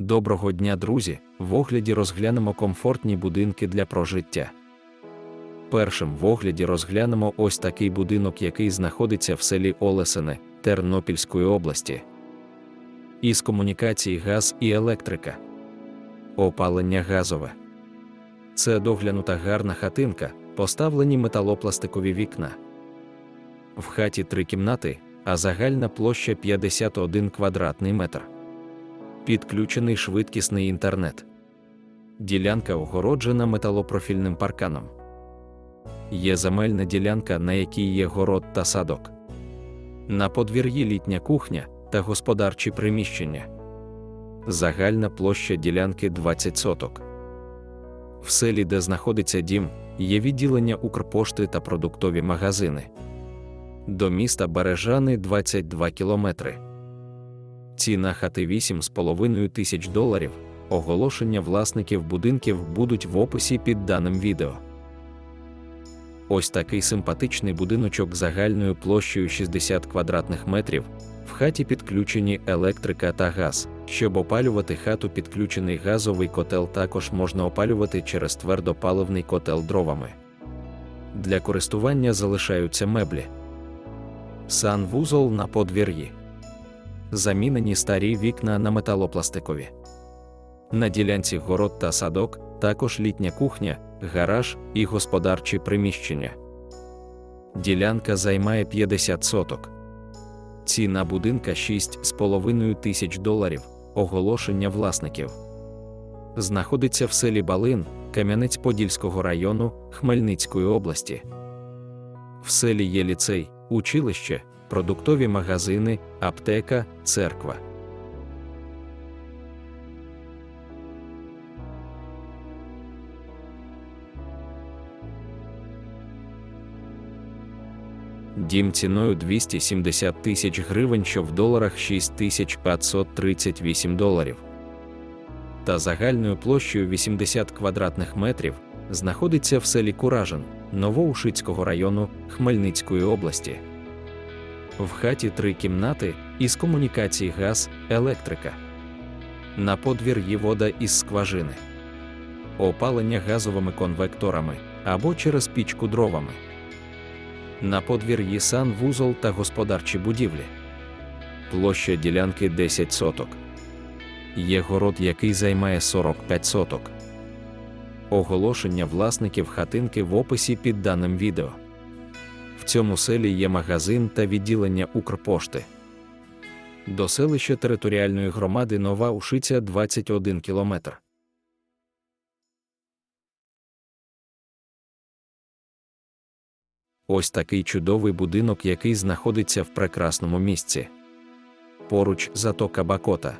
Доброго дня, друзі! В огляді розглянемо комфортні будинки для прожиття. Першим в огляді розглянемо ось такий будинок, який знаходиться в селі Олесине Тернопільської області. Із комунікацій газ і електрика. Опалення газове. Це доглянута гарна хатинка, поставлені металопластикові вікна. В хаті три кімнати, а загальна площа 51 квадратний метр. Підключений швидкісний інтернет. Ділянка огороджена металопрофільним парканом. Є земельна ділянка, на якій є город та садок. На подвір'ї літня кухня та господарчі приміщення. Загальна площа ділянки 20 соток. В селі, де знаходиться дім, є відділення Укрпошти та продуктові магазини. До міста Бережани 22 кілометри. Ціна хати 8,5 тисяч доларів. Оголошення власників будинків будуть в описі під даним відео. Ось такий симпатичний будиночок загальною площею 60 квадратних метрів. В хаті підключені електрика та газ. Щоб опалювати хату, підключений газовий котел також можна опалювати через твердопаливний котел дровами. Для користування залишаються меблі. Санвузол на подвір'ї. Замінені старі вікна на металопластикові. На ділянці город та садок, також літня кухня, гараж і господарчі приміщення. Ділянка займає 50 соток. Ціна будинка 6,5 тисяч доларів. Оголошення власників. Знаходиться в селі Балин, Кам'янець-Подільського району Хмельницької області. В селі є ліцей, училище, продуктові магазини, аптека, церква. Дім ціною 270 тисяч гривень, що в доларах 6538 доларів. Та загальною площею 80 квадратних метрів знаходиться в селі Куражин Новоушицького району Хмельницької області. В хаті три кімнати із комунікацій газ, електрика. На подвір'ї вода із скважини. Опалення газовими конвекторами або через пічку дровами. На подвір'ї санвузол та господарчі будівлі. Площа ділянки 10 соток. Є город, який займає 45 соток. Оголошення власників хатинки в описі під даним відео. Цьому селі є магазин та відділення Укрпошти. До селища територіальної громади Нова Ушиця 21 кілометр. Ось такий чудовий будинок, який знаходиться в прекрасному місці. Поруч затока Бакота.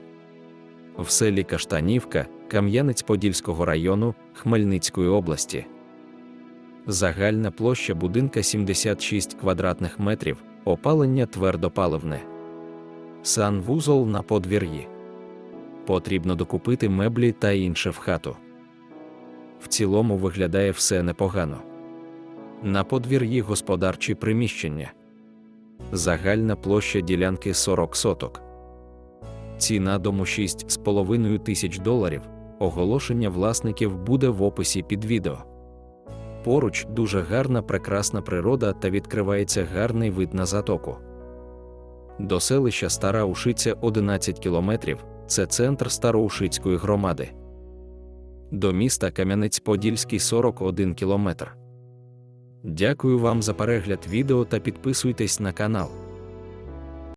В селі Каштанівка, Кам'янець-Подільського району Хмельницької області. Загальна площа будинка 76 квадратних метрів, опалення твердопаливне. Санвузол на подвір'ї. Потрібно докупити меблі та інше в хату. В цілому виглядає все непогано. На подвір'ї господарчі приміщення. Загальна площа ділянки 40 соток. Ціна дому 6,5 тисяч доларів. Оголошення власників буде в описі під відео. Поруч дуже гарна прекрасна природа та відкривається гарний вид на затоку. До селища Стара Ушиця 11 кілометрів це центр Староушицької громади. До міста Кам'янець-Подільський 41 кілометр. Дякую вам за перегляд відео та підписуйтесь на канал.